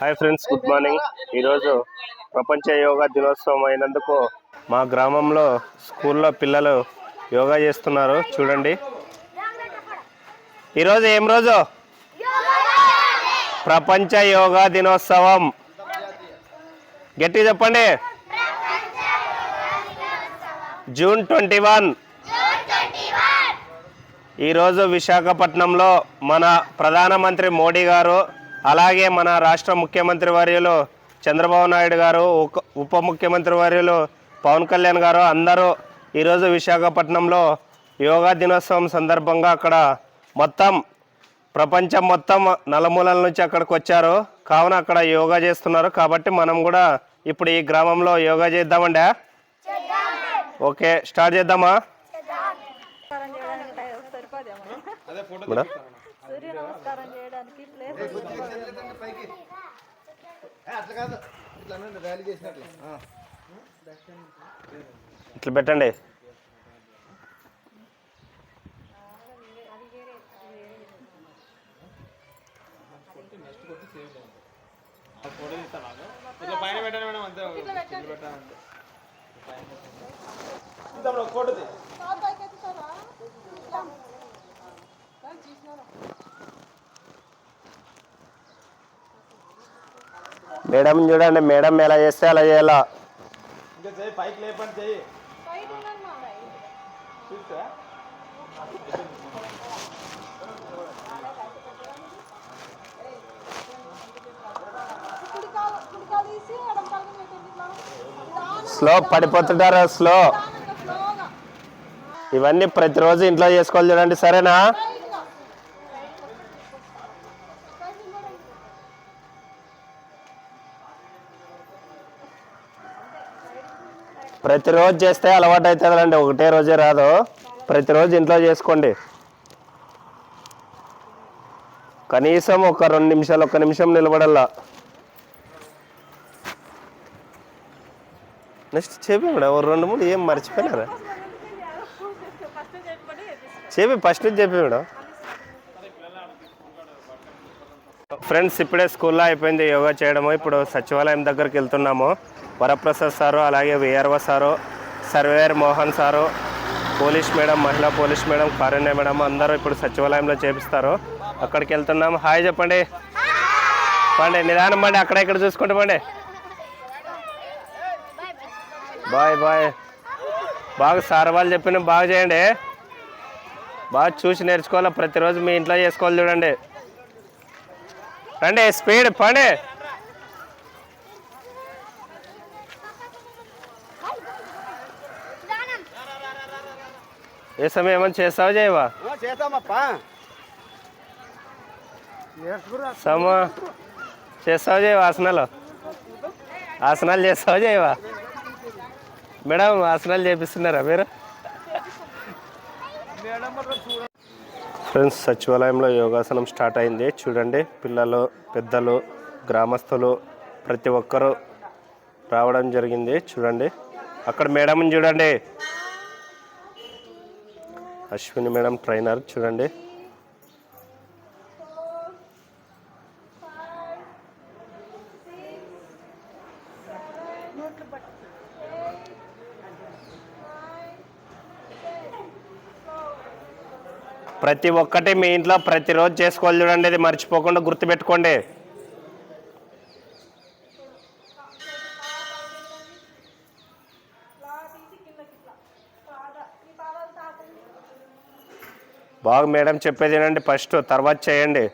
Hi friends good morning. ఈరోజు ప్రపంచ యోగా దినోత్సవం అయినందుకు మా గ్రామంలో స్కూల్లో పిల్లలు యోగా చేస్తున్నారు. చూడండి. ఈరోజు ఏం రోజు? ప్రపంచ యోగా దినోత్సవం. గట్టి చెప్పండి. June twenty one. ఈరోజు విశాఖపట్నంలో మన ప్రధానమంత్రి మోడీ గారు అలాగే మన రాష్ట్ర ముఖ్యమంత్రి వర్యులు చంద్రబాబు నాయుడు గారు ఉప ముఖ్యమంత్రి వర్యులు పవన్ కళ్యాణ్ గారు అందరూ ఈరోజు విశాఖపట్నంలో యోగా దినోత్సవం సందర్భంగా అక్కడ మొత్తం ప్రపంచం మొత్తం నలుమూలల నుంచి అక్కడికి వచ్చారు. కావున అక్కడ యోగా చేస్తున్నారు. కాబట్టి మనం కూడా ఇప్పుడు ఈ గ్రామంలో యోగా చేద్దామండి. ఓకే స్టార్ట్ చేద్దామా? మేడం చేయడానికి ప్లేస్ అట్లా కాదు ఇట్లా ర్యాలీ చేసినట్లు ఆ. ఇట్లా పెట్టండి ఇట్లా పైన పెట్టండి మేడం అంతే మేడం చూడండి మేడం ఎలా చేస్తే అలా చేయాలా? స్లో పడిపోతుంటారు? స్లో ఇవన్నీ ప్రతిరోజు ఇంట్లో చేసుకోవాలి చూడండి సరేనా? ప్రతిరోజు చేస్తే అలవాటు అవుతుందండి ఒకటే రోజే రాదు. ప్రతిరోజు ఇంట్లో చేసుకోండి. కనీసం ఒక రెండు నిమిషాలు ఒక నిమిషం నిలబడల్లా. నెక్స్ట్ చెప్పి మేడం రెండు మూడు ఏం మర్చిపోయినారా? చెప్పి ఫస్ట్ నుంచి చెప్పి మేడం. ఫ్రెండ్స్ ఇప్పుడే స్కూల్లో అయిపోయింది యోగా చేయడము. ఇప్పుడు సచివాలయం దగ్గరికి వెళ్తున్నాము. వరప్రసాద్ సారు అలాగే VRO sir surveyor Mohan sir police madam మహిళా పోలీస్ మేడం కారుణ్య మేడం అందరూ ఇప్పుడు సచివాలయంలో చేపిస్తారు. అక్కడికి వెళ్తున్నాము హాయ్ చెప్పండి. పండి నిదానం పండి అక్కడ ఇక్కడ చూసుకుంటూ పండి. Bye bye. బాగా సార్ వాళ్ళు చెప్పిన బాగా చేయండి. బాగా చూసి నేర్చుకోవాలి. ప్రతిరోజు మీ ఇంట్లో చేసుకోవాలి చూడండి. రండి స్పీడ్ పండి. ఏ సమయం ఏమైనా చేస్తావా చేయవా? సమ చేస్తావా చేయవా ఆసనాలు? ఆసనాలు చేస్తావా చేయవా? మేడం ఆసనాలు చేపిస్తున్నారా మీరు? ఫ్రెండ్స్ సచివాలయంలో యోగాసనం స్టార్ట్ అయింది. చూడండి పిల్లలు పెద్దలు గ్రామస్తులు ప్రతి ఒక్కరూ రావడం జరిగింది. చూడండి అక్కడ మేడం చూడండి. అశ్విని మేడం ట్రైనర్ చూడండి. ప్రతి ఒక్కటి మీ ఇంట్లో ప్రతిరోజు చేసుకోవాలి చూడండి ఇది మర్చిపోకుండా గుర్తుపెట్టుకోండి. బాగా మేడం చెప్పేది వినండి. ఫస్ట్ తర్వాత చేయండి.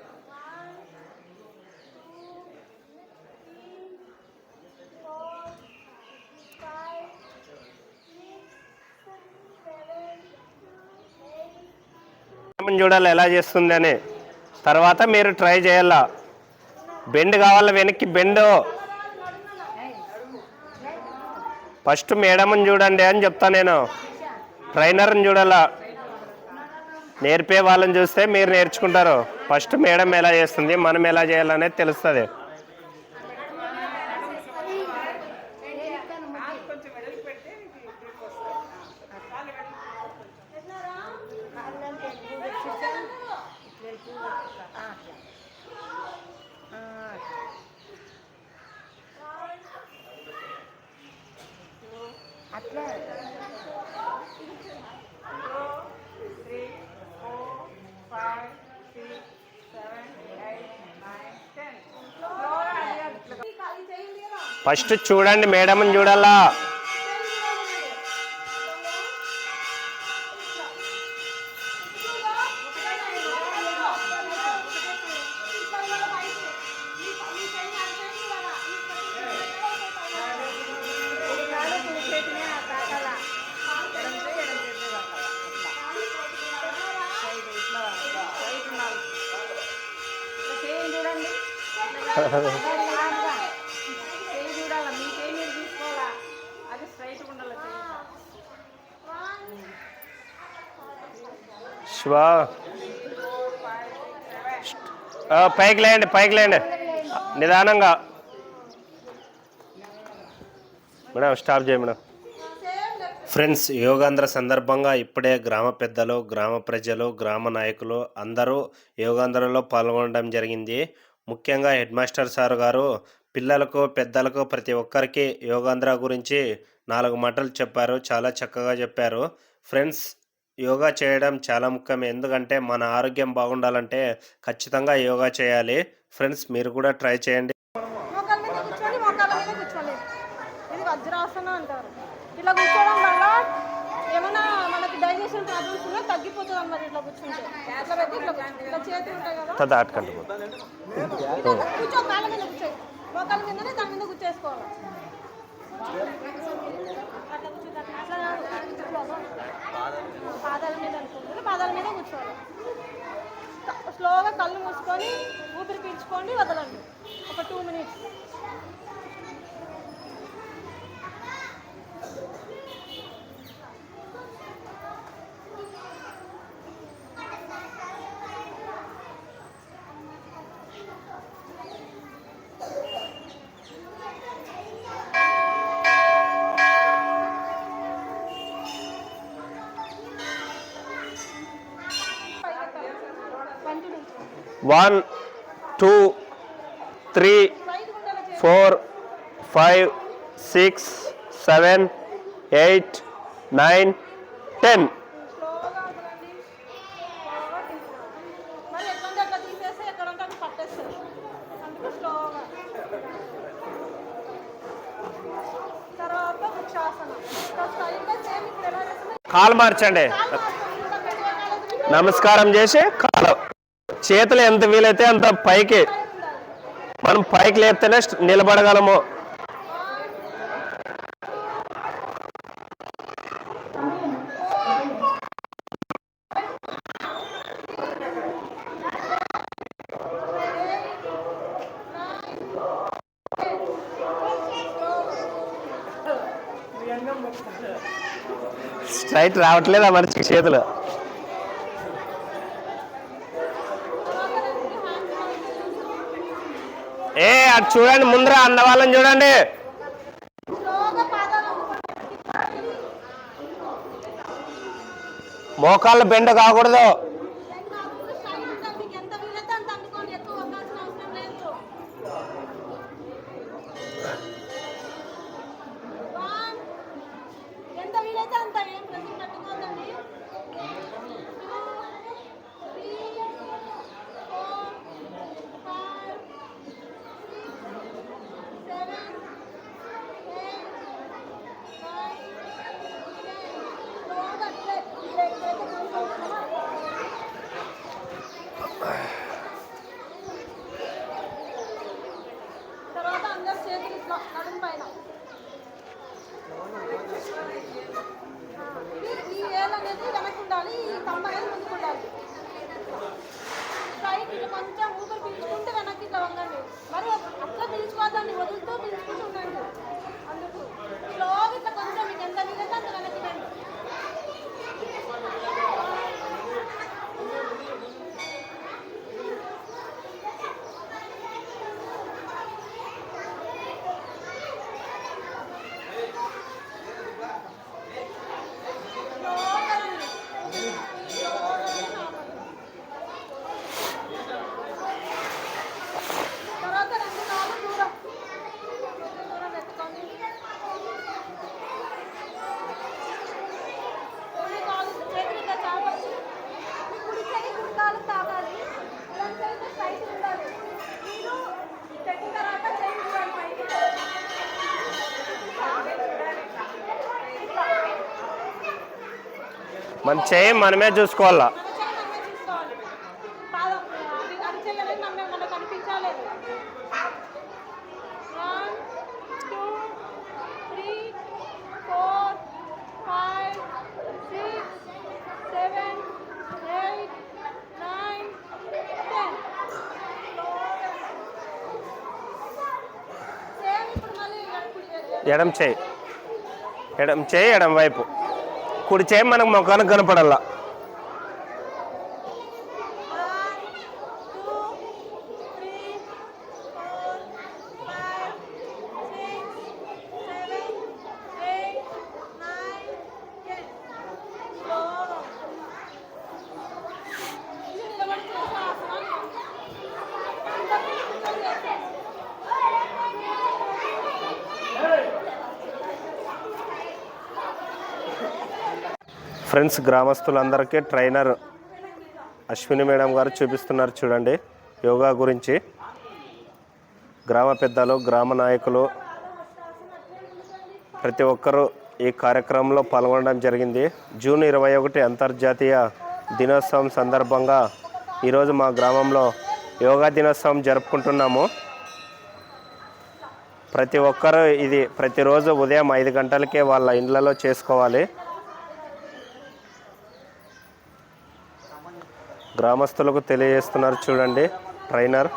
మేడం చూడాలి ఎలా చేస్తుంది అని. తర్వాత మీరు ట్రై చేయాల? బెండ్ కావాలా వెనక్కి? బెండ్. ఫస్ట్ మేడమ్ని చూడండి అని చెప్తా నేను. ట్రైనర్ని చూడాలా? నేర్పే వాళ్ళని చూస్తే మీరు నేర్చుకుంటారు. ఫస్ట్ మేడం ఎలా చేస్తుంది మనం ఎలా చేయాలనేది తెలుస్తుంది. ఫస్ట్ చూడండి మేడం చూడాలా? చూడండి శివా. పైకి లేండి పైకి లేండి నిదానంగా. మేడం స్టాప్ చేయ మేడం. ఫ్రెండ్స్ యోగాంధ్ర సందర్భంగా ఇప్పుడే గ్రామ పెద్దలు గ్రామ ప్రజలు గ్రామ నాయకులు అందరూ యోగాంధ్రలో పాల్గొనడం జరిగింది. ముఖ్యంగా హెడ్ మాస్టర్ సార్ గారు పిల్లలకు పెద్దలకు ప్రతి ఒక్కరికి యోగాంధ్ర గురించి నాలుగు మాటలు చెప్పారు చాలా చక్కగా చెప్పారు. ఫ్రెండ్స్ యోగా చేయడం చాలా ముఖ్యం ఎందుకంటే మన ఆరోగ్యం బాగుండాలంటే ఖచ్చితంగా యోగా చేయాలి. ఫ్రెండ్స్ మీరు కూడా ట్రై చేయండి. మోకాల మీద కూర్చోండి మోకాల మీద కూర్చోండి. ఇది వజ్రాసనం అంటారు. ఇట్లా కూర్చోవడం వల్ల ఏమైనా మనకి డైజెషన్ ప్రాబ్లమ్స్ ఉన్నా తగ్గిపోతుంది అన్నమాట ఇట్లా కూర్చుంటే. ఇట్లా పెట్టి ఇట్లా కూర్చో. ఇట్లా చేతులు ఉంటాయి కదా. తద ఆటకండి ఇట్లా కూర్చో కాళ్ళ మీద కూర్చోయి మోకాల మీదనే దాని మీద కూర్చేసుకోవాలి. అట్లా కూర్చుంటే అట్లా ఊపిరి పీల్చుకోండి వదలండి ఒక two minutes continue one two three four five six seven eight nine ten. Call కాలు మార్చండి. నమస్కారం చేసి కాలు చేతులు ఎంత వీలైతే అంత పైకి మనం పైకి లేస్తేనే నిలబడగలము. స్ట్రైట్ రావట్లేదా మరి చేతులు ఏ అటు చూడండి ముందర అన్న వాళ్ళని చూడండి. మోకాళ్ళ బెండ కాకూడదు మీకు ఎంత వీలైతే అంత అందుకోండి ఎక్కువ వంగాల్సిన అవసరం లేదు One. ఎంత వీలైతే అంత ఏం ప్రశ్న పెట్టుకోదండి తర్వాత అందరు చేతులు ఇట్లా నడుము పైన ఈ- ఈ వేలు అనేది వెనక్కి ఉండాలి ఈ తమ్మ అనేది ముందుకు ఉండాలి స్ట్రైట్ ఇట్లా కొంచెం ఊపిరి పీల్చుకుంటే వెనక్కి ఇట్లా వంగండి మరి అట్లా పీల్చుకోవద్దండి వదులుతూ పీల్చుకుంటూ ఉండండి అందుకు స్లోగా ఇట్లా కొంచెం మీకు ఎంత వీలైతే అంత వెనక్కి రండి స్లోగా రండి స్లోగా రండి నార్మల్ తర్వాత రెండు కాళ్ళు దూరం మన చేయి మనమే చూసుకోవాలా మన చేయి మనమే చూసుకోవాలి పాదం అది అది చెయ్యాలని మనం మనకు కనిపించాలి one two three four five six seven eight nine ten same ఇప్పుడు మళ్ళీ కుడి- ఎడం చేయి. ఎడం చేయి ఎడం వైపు. కుడి చేయి మనకు ముఖానికి కనపడాల ఫ్రెండ్స్ గ్రామస్తులందరికీ ట్రైనర్ అశ్విని మేడం గారు చూపిస్తున్నారు చూడండి యోగా గురించి. గ్రామ పెద్దలు గ్రామ నాయకులు ప్రతి ఒక్కరూ ఈ కార్యక్రమంలో పాల్గొనడం జరిగింది. జూన్ ఇరవై ఒకటి అంతర్జాతీయ దినోత్సవం సందర్భంగా ఈరోజు మా గ్రామంలో యోగా దినోత్సవం జరుపుకుంటున్నాము. ప్రతి ఒక్కరూ ఇది ప్రతిరోజు ఉదయం ఐదు గంటలకే వాళ్ళ ఇండ్లలో చేసుకోవాలి. గ్రామస్తులకు తెలియజేస్తున్నారు చూడండి ట్రైనర్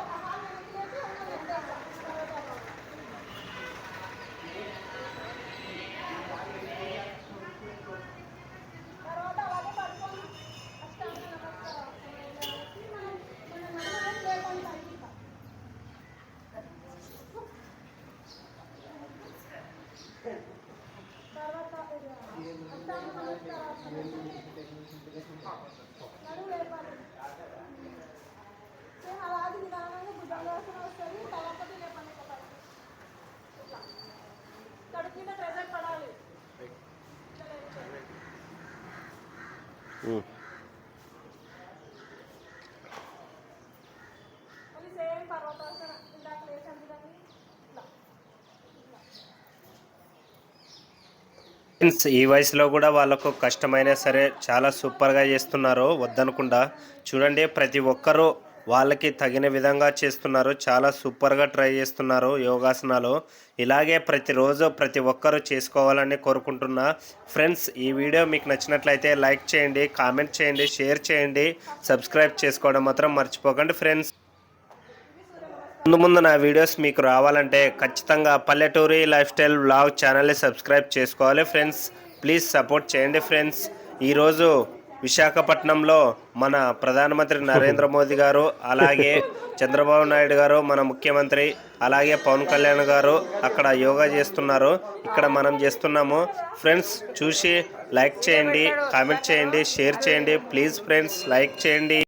సేమ్ అలాగే నిదానంగా భుజంగాసనం వస్తుంది తలపతి లేపండి ఒక పైకి. ఇట్లా. కడుపు మీద ప్రెజర్ పడాలి ఇట్లా లేచాలి. ఉమ్. మళ్ళీ సేమ్ పర్వతాసనం ఇందాక లేచాను చూడండి ఇట్లా ఫ్రెండ్స్ ఈ వయసులో కూడా వాళ్ళకు కష్టమైనా సరే చాలా సూపర్గా చేస్తున్నారు వద్దనకుండా చూడండి ప్రతి ఒక్కరూ వాళ్ళకి తగిన విధంగా చేస్తున్నారు చాలా సూపర్గా ట్రై చేస్తున్నారు యోగాసనాలు. ఇలాగే ప్రతిరోజు ప్రతి ఒక్కరూ చేసుకోవాలని కోరుకుంటున్నా ఫ్రెండ్స్ ఈ వీడియో మీకు నచ్చినట్లయితే లైక్ చేయండి కామెంట్ చేయండి షేర్ చేయండి సబ్స్క్రైబ్ చేసుకోవడం మాత్రం మర్చిపోకండి ఫ్రెండ్స్. ముందు ముందు నా వీడియోస్ మీకు రావాలంటే ఖచ్చితంగా పల్లెటూరి లైఫ్ స్టైల్ బ్లాగ్ ఛానల్ని సబ్స్క్రైబ్ చేసుకోవాలి ఫ్రెండ్స్. ప్లీజ్ సపోర్ట్ చేయండి ఫ్రెండ్స్. ఈరోజు విశాఖపట్నంలో మన ప్రధానమంత్రి నరేంద్ర మోదీ గారు అలాగే చంద్రబాబు నాయుడు గారు మన ముఖ్యమంత్రి అలాగే పవన్ కళ్యాణ్ గారు అక్కడ యోగా చేస్తున్నారు. ఇక్కడ మనం చేస్తున్నాము. ఫ్రెండ్స్ చూసి లైక్ చేయండి కామెంట్ చేయండి షేర్ చేయండి. ప్లీజ్ ఫ్రెండ్స్ లైక్ చేయండి.